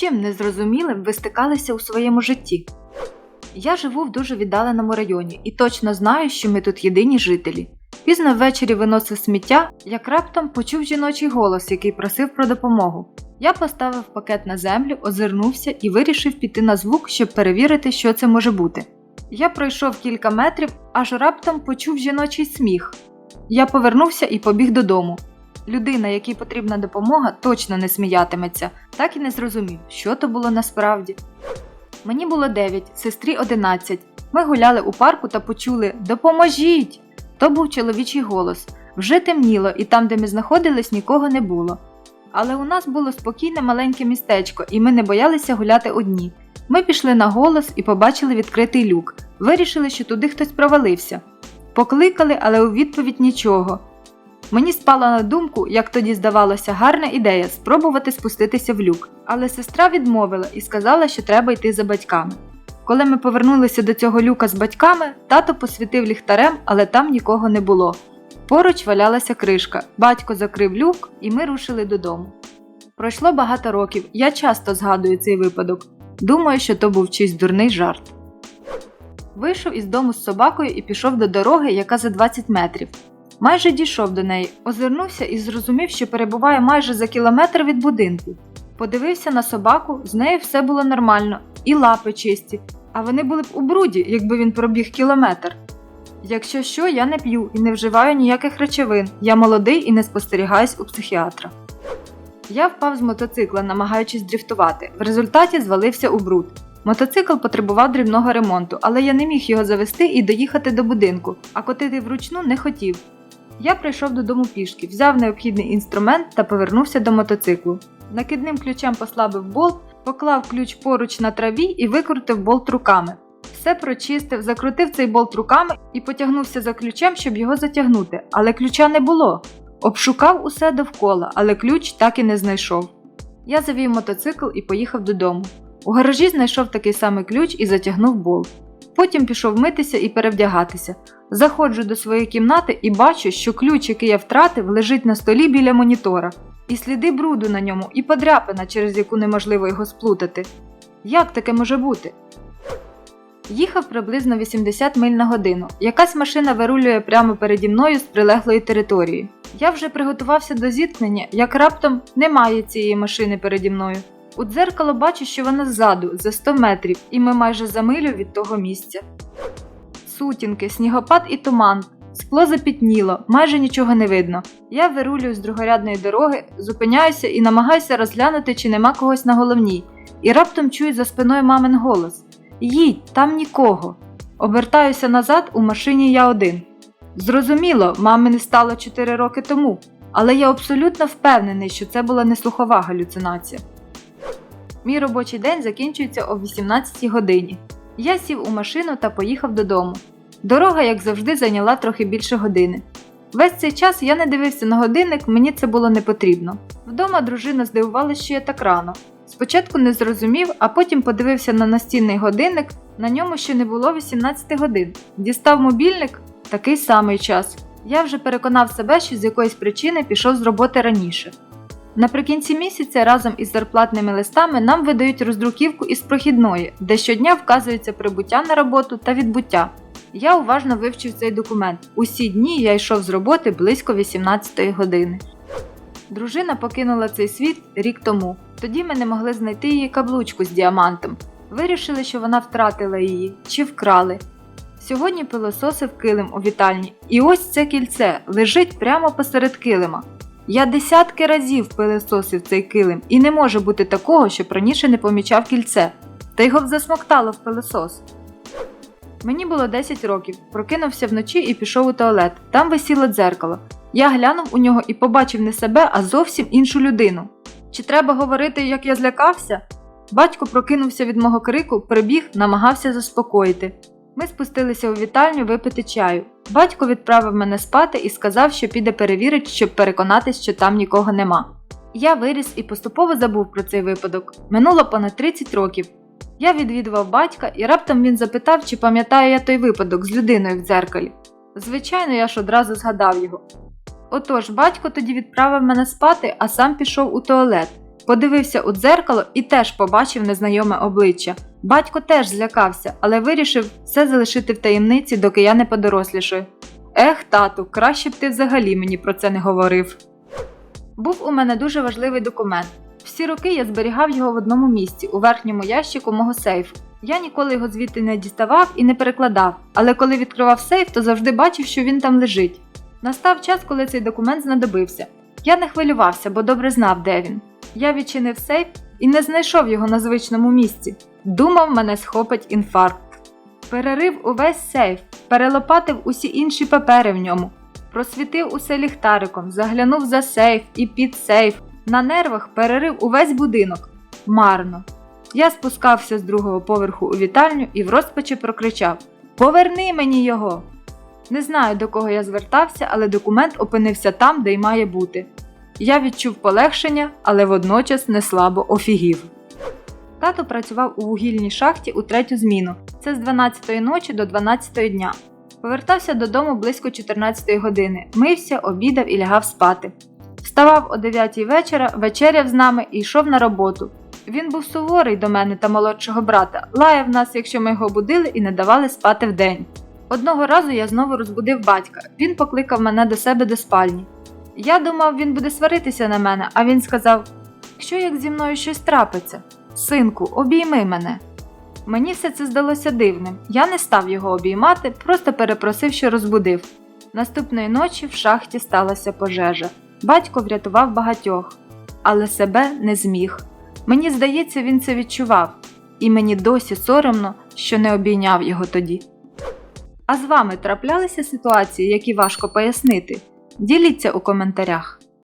чим незрозумілим ви стикалися у своєму житті? Я живу в дуже віддаленому районі і точно знаю, що ми тут єдині жителі. Пізно ввечері виносив сміття, як раптом почув жіночий голос, який просив про допомогу. Я поставив пакет на землю, озирнувся і вирішив піти на звук, щоб перевірити, що це може бути. Я пройшов кілька метрів, аж раптом почув жіночий сміх. Я повернувся і побіг додому. Людина, якій потрібна допомога, точно не сміятиметься, так і не зрозумів, що то було насправді. Мені було 9, сестрі 11. Ми гуляли у парку та почули Допоможіть! То був чоловічий голос. Вже темніло, і там, де ми знаходились, нікого не було. Але у нас було спокійне маленьке містечко, і ми не боялися гуляти одні. Ми пішли на голос і побачили відкритий люк. Вирішили, що туди хтось провалився. Покликали, але у відповідь нічого. Мені спала на думку, як тоді здавалося, гарна ідея спробувати спуститися в люк, але сестра відмовила і сказала, що треба йти за батьками. Коли ми повернулися до цього люка з батьками, тато посвітив ліхтарем, але там нікого не було. Поруч валялася кришка, батько закрив люк, і ми рушили додому. Пройшло багато років, я часто згадую цей випадок. Думаю, що то був чийсь дурний жарт. Вийшов із дому з собакою і пішов до дороги, яка за 20 метрів. Майже дійшов до неї, озирнувся і зрозумів, що перебуває майже за кілометр від будинку. Подивився на собаку, з нею все було нормально, і лапи чисті, а вони були б у бруді, якби він пробіг кілометр. Якщо що, я не п'ю і не вживаю ніяких речовин, я молодий і не спостерігаюсь у психіатра. Я впав з мотоцикла, намагаючись дріфтувати. В результаті звалився у бруд. Мотоцикл потребував дрібного ремонту, але я не міг його завести і доїхати до будинку, а котити вручну не хотів. Я прийшов додому пішки, взяв необхідний інструмент та повернувся до мотоциклу. Накидним ключем послабив болт, поклав ключ поруч на траві і викрутив болт руками. Все прочистив, закрутив цей болт руками і потягнувся за ключем, щоб його затягнути, але ключа не було. Обшукав усе довкола, але ключ так і не знайшов. Я завів мотоцикл і поїхав додому. У гаражі знайшов такий самий ключ і затягнув болт. Потім пішов митися і перевдягатися. Заходжу до своєї кімнати і бачу, що ключ, який я втратив, лежить на столі біля монітора, і сліди бруду на ньому, і подряпина, через яку неможливо його сплутати. Як таке може бути? Їхав приблизно 80 миль на годину. Якась машина вирулює прямо переді мною з прилеглої території. Я вже приготувався до зіткнення, як раптом немає цієї машини переді мною. У дзеркало бачу, що вона ззаду, за 100 метрів, і ми майже за милю від того місця. Сутінки, снігопад і туман. Скло запітніло, майже нічого не видно. Я вирулюю з другорядної дороги, зупиняюся і намагаюся розглянути, чи нема когось на головній, і раптом чую за спиною мамин голос: Їдь, там нікого. Обертаюся назад, у машині я один. Зрозуміло, мами не стало 4 роки тому, але я абсолютно впевнений, що це була не слухова галюцинація. Мій робочий день закінчується о 18 годині. Я сів у машину та поїхав додому. Дорога, як завжди, зайняла трохи більше години. Весь цей час я не дивився на годинник, мені це було не потрібно. Вдома дружина здивувалася, що я так рано. Спочатку не зрозумів, а потім подивився на настінний годинник, на ньому ще не було 18 годин. Дістав мобільник такий самий час. Я вже переконав себе, що з якоїсь причини пішов з роботи раніше. Наприкінці місяця разом із зарплатними листами нам видають роздруківку із прохідної, де щодня вказується прибуття на роботу та відбуття. Я уважно вивчив цей документ. Усі дні я йшов з роботи близько 18 години. Дружина покинула цей світ рік тому. Тоді ми не могли знайти її каблучку з діамантом. Вирішили, що вона втратила її чи вкрали. Сьогодні пилососив килим у вітальні, і ось це кільце лежить прямо посеред килима. Я десятки разів пилососив цей килим, і не може бути такого, щоб раніше не помічав кільце, та його б засмоктало в пилосос. Мені було 10 років, прокинувся вночі і пішов у туалет. Там висіло дзеркало. Я глянув у нього і побачив не себе, а зовсім іншу людину. Чи треба говорити, як я злякався? Батько прокинувся від мого крику, прибіг, намагався заспокоїти. Ми спустилися у вітальню випити чаю. Батько відправив мене спати і сказав, що піде перевірить, щоб переконатись, що там нікого нема. Я виріс і поступово забув про цей випадок. Минуло понад 30 років. Я відвідував батька і раптом він запитав, чи пам'ятаю я той випадок з людиною в дзеркалі. Звичайно, я ж одразу згадав його. Отож, батько тоді відправив мене спати, а сам пішов у туалет. Подивився у дзеркало і теж побачив незнайоме обличчя. Батько теж злякався, але вирішив все залишити в таємниці, доки я не подорослішаю. Ех, тату, краще б ти взагалі мені про це не говорив. Був у мене дуже важливий документ. Всі роки я зберігав його в одному місці, у верхньому ящику мого сейфу. Я ніколи його звідти не діставав і не перекладав, але коли відкривав сейф, то завжди бачив, що він там лежить. Настав час, коли цей документ знадобився. Я не хвилювався, бо добре знав, де він. Я відчинив сейф і не знайшов його на звичному місці. Думав, мене схопить інфаркт. Перерив увесь сейф, перелопатив усі інші папери в ньому, просвітив усе ліхтариком, заглянув за сейф і під сейф. На нервах перерив увесь будинок. Марно. Я спускався з другого поверху у вітальню і в розпачі прокричав: Поверни мені його! Не знаю, до кого я звертався, але документ опинився там, де й має бути. Я відчув полегшення, але водночас неслабо офігів. Тато працював у вугільній шахті у третю зміну. Це з 12-ї ночі до 12 дня. Повертався додому близько 14-ї години, мився, обідав і лягав спати. Вставав о 9-й вечора, вечеряв з нами і йшов на роботу. Він був суворий до мене та молодшого брата, лаяв нас, якщо ми його будили і не давали спати вдень. Одного разу я знову розбудив батька. Він покликав мене до себе до спальні. Я думав, він буде сваритися на мене, а він сказав: Що як зі мною щось трапиться? Синку, обійми мене. Мені все це здалося дивним. Я не став його обіймати, просто перепросив, що розбудив. Наступної ночі в шахті сталася пожежа. Батько врятував багатьох, але себе не зміг. Мені здається, він це відчував, і мені досі соромно, що не обійняв його тоді. А з вами траплялися ситуації, які важко пояснити? Діліться у коментарях.